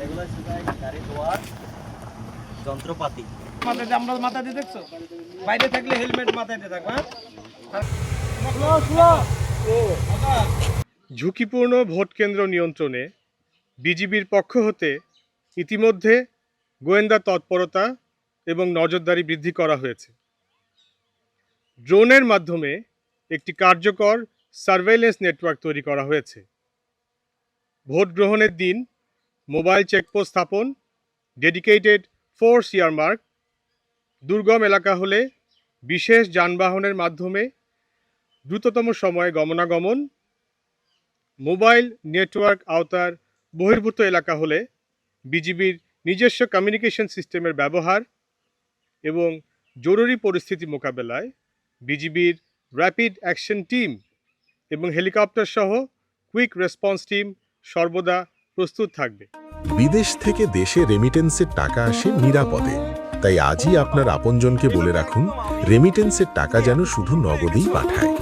আর এগুলো গাড়ি ধোয়ার যন্ত্রপাতি। মাথায় আমরা মাথা দিয়ে দেখছ? বাইরে থাকলে হেলমেট মাথায় দিয়ে থাকব হ্যাঁ? ঝুঁকিপূর্ণ ভোট কেন্দ্র নিয়ন্ত্রণে বিজিবির পক্ষ হতে ইতিমধ্যে গোয়েন্দা তৎপরতা এবং নজরদারি বৃদ্ধি করা হয়েছে। ড্রোনের মাধ্যমে একটি কার্যকর সার্ভেইলেন্স নেটওয়ার্ক তৈরি করা হয়েছে। ভোট গ্রহণের দিন মোবাইল চেকপোস্ট স্থাপন, ডেডিকেটেড ফোর্স ইয়ারমার্ক দুর্গম এলাকা হলে বিশেষ যানবাহনের মাধ্যমে দ্রুততম সময়ে গমনাগমন, মোবাইল নেটওয়ার্ক আওতার বহির্ভূত এলাকা হলে বিজিবির নিজস্ব কমিউনিকেশন সিস্টেমের ব্যবহার এবং জরুরি পরিস্থিতি মোকাবেলায় বিজিবির র্যাপিড অ্যাকশন টিম এবং হেলিকপ্টার সহ কুইক রেসপন্স টিম সর্বদা প্রস্তুত থাকবে। বিদেশ থেকে দেশে রেমিটেন্সের টাকা আসে নিরাপদে। তাই আজই আপনার আপনজনকে বলে রাখুন রেমিটেন্সের টাকা যেন শুধু নগদেই পাঠায়।